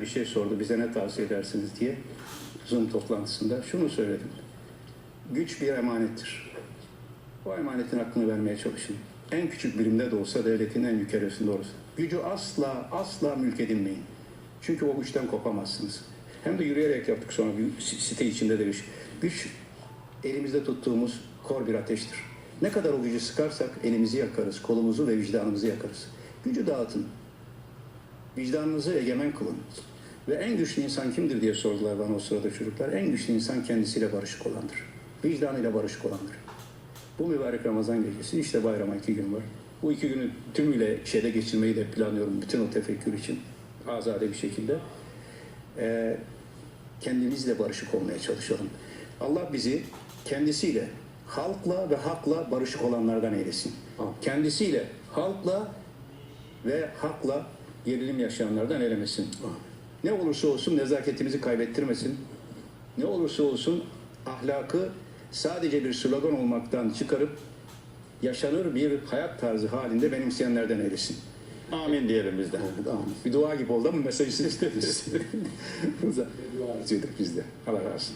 bir şey sordu bize ne tavsiye edersiniz diye Zoom toplantısında şunu söyledim. Güç bir emanettir. O emanetin hakkını vermeye çalışın. En küçük birimde de olsa devletin en yukarısında olursa. Gücü asla asla mülk edinmeyin. Çünkü o güçten kopamazsınız. Hem de yürüyerek yaptık sonra site içinde de güç. Güç elimizde tuttuğumuz kor bir ateştir. Ne kadar o gücü sıkarsak elimizi yakarız, kolumuzu ve vicdanımızı yakarız. Gücü dağıtın. Vicdanınızı egemen kılın. Ve en güçlü insan kimdir diye sordular bana o sırada çocuklar. En güçlü insan kendisiyle barışık olandır. Vicdanıyla barışık olandır. Bu mübarek Ramazan gecesi işte bayrama iki gün var. Bu iki günü tümüyle şeyde geçirmeyi de planlıyorum bütün o tefekkür için. Azade bir şekilde. Ee, kendimizle barışık olmaya çalışalım. Allah bizi kendisiyle, halkla ve hakla barışık olanlardan eylesin. Kendisiyle, halkla ve hakla gerilim yaşayanlardan eylemesin. Ne olursa olsun nezaketimizi kaybettirmesin. Ne olursa olsun ahlakı sadece bir slogan olmaktan çıkarıp yaşanır bir hayat tarzı halinde benimseyenlerden eylesin. Amin diyelim biz de. Bir dua gibi oldu ama mesajı siz istediniz. Biz de. Allah razı olsun.